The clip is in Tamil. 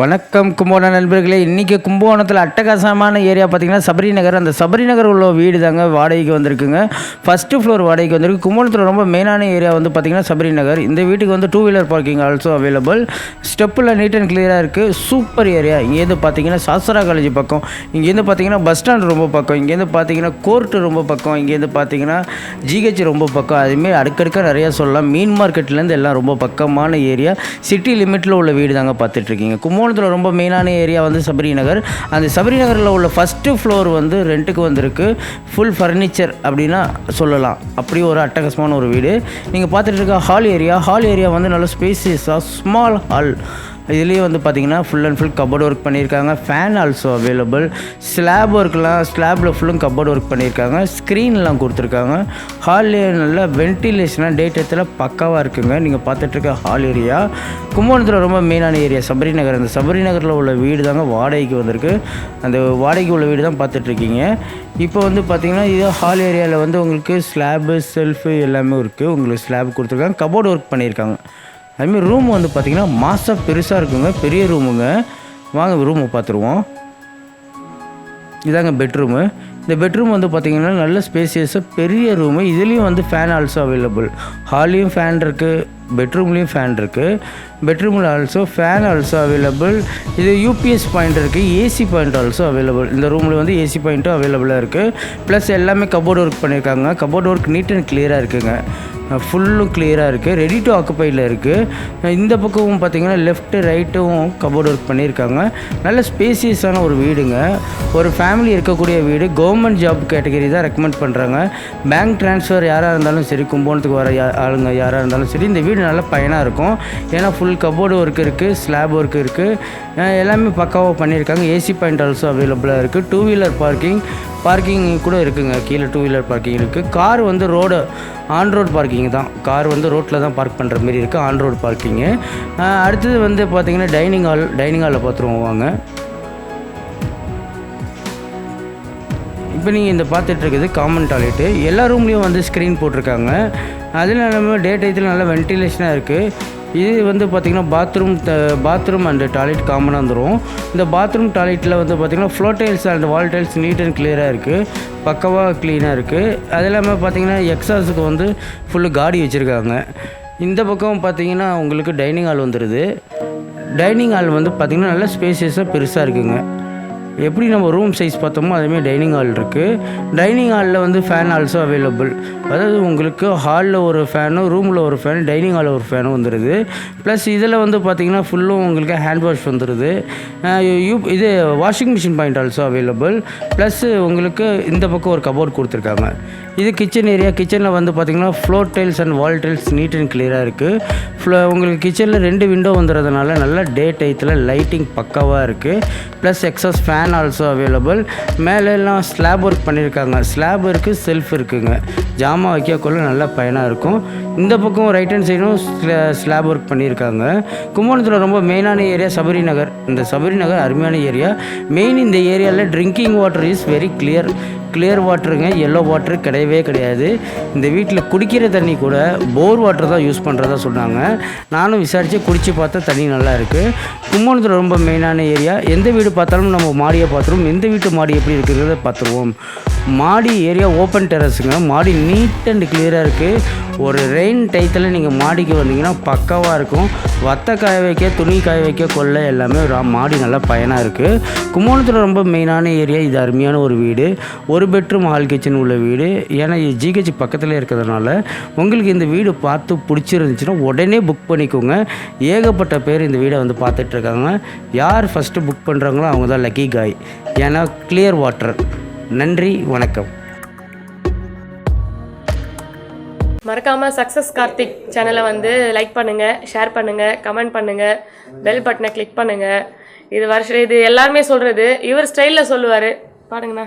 வணக்கம் கும்பகோணம் நண்பர்களே. இன்றைக்கி கும்பகோணத்தில் அட்டகாசமான ஏரியா பார்த்தீங்கன்னா சபரி நகர் அந்த சபரி நகர் உள்ள வீடு தாங்க வாடகைக்கு வந்திருக்குங்க. ஃபஸ்ட்டு ஃப்ளோர் வாடகைக்கு வந்திருக்கு. கும்பகோணத்தில் ரொம்ப மெயினான ஏரியா வந்து பார்த்தீங்கன்னா சபரி நகர் இந்த வீட்டுக்கு வந்து two wheeler parking also available ஸ்டெப்பில் நீட் அண்ட் கிளியராக இருக்குது சூப்பர் ஏரியா இங்கேருந்து பார்த்தீங்கன்னா சாஸ்திரா காலேஜ் பக்கம். இங்கேருந்து பார்த்தீங்கன்னா பஸ் ஸ்டாண்ட் ரொம்ப பக்கம். இங்கேருந்து பார்த்திங்கன்னா கோர்ட்டு ரொம்ப பக்கம். இங்கேருந்து பார்த்தீங்கன்னா ஜிஹெச் ரொம்ப பக்கம். அதுமாரி அடுக்கடுக்காக நிறையா சொல்லலாம். மீன் மார்க்கெட்லேருந்து எல்லாம் ரொம்ப பக்கமான ஏரியா சிட்டி லிமிட்டில் உள்ள வீடு தாங்க பார்த்துட்ருக்கீங்க கும்போணத்தில் ரொம்ப மெயினான ஏரியா வந்து சபரி நகர் அந்த சபரி நகரில் உள்ள ஃபஸ்ட்டு ஃப்ளோர் வந்து ரெண்ட்டுக்கு வந்திருக்கு. ஃபுல் ஃபர்னிச்சர் அப்படின்னா சொல்லலாம். அப்படி ஒரு அட்டகாசமான ஒரு வீடு. நீங்கள் பார்த்துட்டு இருக்க ஹால் ஏரியா ஹால் ஏரியா வந்து நல்ல ஸ்பேசியஸாக ஸ்மால் ஹால் இதுலேயே வந்து பார்த்தீங்கன்னா full and full cupboard work பண்ணியிருக்காங்க. ஃபேன் ஆல்சோ அவைலபிள் ஸ்லாப் ஒர்க்லாம் ஸ்லாபில் ஃபுல்லும் கபோர்ட் ஒர்க் பண்ணியிருக்காங்க. ஸ்க்ரீன்லாம் கொடுத்துருக்காங்க. ஹால்லே நல்ல வென்டிலேஷனாக டே டயத்தில் பக்காவாக இருக்குங்க. நீங்கள் பார்த்துட்ருக்க ஹால் ஏரியா கும்பகோணத்தில் ரொம்ப மெயினான ஏரியா சபரி நகர். அந்த சபரி நகரில் உள்ள வீடு தாங்க வாடகைக்கு வந்திருக்கு. அந்த வாடகைக்கு உள்ள வீடு தான் பார்த்துட்ருக்கீங்க இப்போ வந்து பார்த்தீங்கன்னா இது ஹால் ஏரியாவில் வந்து உங்களுக்கு ஸ்லாபு செல்ஃபு எல்லாமே இருக்குது உங்களுக்கு ஸ்லாப் கொடுத்துருக்காங்க. கபோர்டு ஒர்க் பண்ணியிருக்காங்க. அதுமாரி ரூம் வந்து பார்த்திங்கன்னா மாதம் பெருசாக இருக்குங்க. பெரிய ரூமுங்க வாங்க ரூமை பார்த்துருவோம் இதாங்க பெட்ரூமு இந்த பெட்ரூம் வந்து பார்த்திங்கன்னா நல்ல ஸ்பேசியஸாக பெரிய ரூமு இதுலேயும் வந்து ஃபேன் ஆல்சோ அவைலபிள் ஹால்லையும் ஃபேன் இருக்குது பெட்ரூம்லேயும் ஃபேன் இருக்குது பெட்ரூமில் ஆல்சோ ஃபேன் ஆல்சோ அவைலபிள் இது யூபிஎஸ் பாயிண்ட் இருக்குது ஏசி பாயிண்ட் ஆல்சோ அவைலபிள் இந்த ரூமில் வந்து ஏசி பாயிண்ட்டும் அவைலபிளாக இருக்குது ப்ளஸ் எல்லாமே கபோர்டு ஒர்க் பண்ணியிருக்காங்க கபோர்டு ஒர்க் நீட் அண்ட் கிளியராக இருக்குங்க. ஃபுல்லும் கிளியராக இருக்குது ரெடி டு ஆக்குப்பையில் இருக்குது இந்த பக்கமும் பார்த்தீங்கன்னா லெஃப்ட்டு ரைட்டும் கபோர்டு ஒர்க் பண்ணியிருக்காங்க நல்ல ஸ்பேசியஸான ஒரு வீடுங்க. ஒரு ஃபேமிலி இருக்கக்கூடிய வீடு. கவர்மெண்ட் ஜாப் கேட்டகரி தான் ரெக்கமெண்ட் பண்ணுறாங்க பேங்க் ட்ரான்ஸ்ஃபர் யாராக இருந்தாலும் சரி கும்போணத்துக்கு வர ஆளுங்க யாராக இருந்தாலும் சரி இந்த வீடு நல்ல பயனாக இருக்கும். ஏன்னா ஃபுல் கபோர்டு ஒர்க் இருக்குது ஸ்லாப் ஒர்க் இருக்குது எல்லாமே பக்காவாக பண்ணியிருக்காங்க ஏசி பாயிண்ட் ஆல்சோ அவைலபிளாக இருக்குது டூ வீலர் பார்க்கிங் பார்க்கிங் கூட இருக்குதுங்க கீழே டூ வீலர் பார்க்கிங் இருக்குது கார் வந்து ரோடு ஆன் ரோட் பார்க்கிங் தான் கார் வந்து ரோட்டில் தான் பார்க் பண்ணுற மாரி இருக்குது ஆன் ரோடு பார்க்கிங்கு அடுத்தது வந்து பார்த்திங்கன்னா டைனிங் ஹால் டைனிங் ஹாலில் பார்த்துருவோம் வாங்க. இப்போ நீங்கள் இந்த பார்த்துட்டு இருக்குது காமன் டாய்லெட்டு எல்லா ரூம்லேயும் வந்து ஸ்க்ரீன் போட்டிருக்காங்க. அதில் நம்ம டே டயத்தில் நல்லா வென்டிலேஷனாக இருக்குது இது வந்து பார்த்திங்கன்னா பாத்ரூம் பாத்ரூம் அண்ட் டாய்லெட் காமனாக வந்துடும் இந்த பாத்ரூம் டாய்லெட்டில் வந்து பார்த்திங்கன்னா floor tiles and wall tiles neat and கிளியராக இருக்குது பக்கவாக க்ளீனாக இருக்குது அது இல்லாமல் பார்த்திங்கன்னா எக்ஸாஸுக்கு வந்து ஃபுல்லு காடி வச்சுருக்காங்க. இந்த பக்கம் பார்த்திங்கன்னா உங்களுக்கு டைனிங் ஹால் வந்துடுது டைனிங் ஹால் வந்து பார்த்திங்கன்னா நல்லா ஸ்பேசியஸாக பெருசாக இருக்குங்க. எப்படி நம்ம ரூம் சைஸ் பார்த்தோமோ அதேமாதிரி டைனிங் ஹால் இருக்குது டைனிங் ஹாலில் வந்து ஃபேன் ஆல்சோ அவைலபிள் அதாவது உங்களுக்கு ஹாலில் ஒரு ஃபேனும் ரூமில் ஒரு ஃபேன் டைனிங் ஹாலில் ஒரு ஃபேனும் வந்துடுது ப்ளஸ் இதில் வந்து பார்த்திங்கன்னா ஃபுல்லும் உங்களுக்கு ஹேண்ட் வாஷ் வந்துடுது யூ இது washing machine point also available plus உங்களுக்கு இந்த பக்கம் ஒரு கபோர்ட் கொடுத்துருக்காங்க. இது கிச்சன் ஏரியா கிச்சனில் வந்து பார்த்தீங்கன்னா floor tiles and wall tiles neat and கிளியராக இருக்குது ஃப்ளோ உங்களுக்கு கிச்சனில் ரெண்டு விண்டோ வந்துடுறதுனால நல்லா டே டைத்தில் லைட்டிங் பக்காவாக இருக்குது plus exhaust fan also available மேலே எல்லாம் ஸ்லாப் ஒர்க் பண்ணியிருக்காங்க ஸ்லாப் இருக்குது செல்ஃப் இருக்குங்க. ஜாமான் வைக்கக்குள்ள நல்லா பயனாக இருக்கும். இந்த பக்கம் ரைட் ஹேண்ட் சைடும் ஸ்லாப் ஒர்க் பண்ணியிருக்காங்க கும்பகோணத்தில் ரொம்ப மெயினான ஏரியா சபரி நகர். இந்த சபரி நகர் அருமையான ஏரியா மெயின் இந்த ஏரியாவில் drinking water is very clear clear வாட்டருங்க yellow water கிடையவே கிடையாது. இந்த வீட்டில் குடிக்கிற தண்ணி கூட போர் வாட்டர் தான் யூஸ் பண்ணுறதா சொன்னாங்க. நானும் விசாரித்து குடித்து பார்த்தா தண்ணி நல்லா இருக்குது கும்பகோணத்தில் ரொம்ப மெயினான ஏரியா எந்த வீடு பார்த்தாலும் நம்ம மாடியை பார்த்துருவோம். எந்த வீட்டு மாடி எப்படி இருக்கிறத பார்த்துருவோம். மாடி ஏரியா ஓப்பன் டெரஸுங்க. மாடி நீட் அண்ட் கிளியராக இருக்குது ஒரு ரெயின் டைத்தில் நீங்கள் மாடிக்கு வந்தீங்கன்னா பக்காவாக இருக்கும். வத்த காய வைக்க துணி காய வைக்க கொள்ள எல்லாமே மாடி நல்லா பயனாக இருக்குது கும்பகோணத்தில் ரொம்ப மெயினான ஏரியா இது அருமையான ஒரு வீடு. ஒரு பெட்ரூம் ஹால் கிச்சன் உள்ள வீடு. ஏன்னா இது ஜிஹெச் பக்கத்தில் இருக்கிறதுனால உங்களுக்கு இந்த வீடு பார்த்து பிடிச்சிருந்துச்சுன்னா உடனே புக் பண்ணிக்கோங்க. ஏகப்பட்ட பேர் இந்த வீடை வந்து பார்த்துட்ருக்காங்க யார் ஃபஸ்ட்டு புக் பண்ணுறாங்களோ அவங்க தான் லக்கி காய் ஏன்னா கிளியர் வாட்டர் நன்றி வணக்கம். மறக்காம சக்ஸஸ் கார்த்திக் சேனலை வந்து லைக் பண்ணுங்க ஷேர் பண்ணுங்க கமெண்ட் பண்ணுங்க பெல் பட்டனை கிளிக் பண்ணுங்க. இது வருஷம் இது எல்லாருமே சொல்றது இவர் ஸ்டைல்ல சொல்லுவாரு. பாருங்கண்ணா.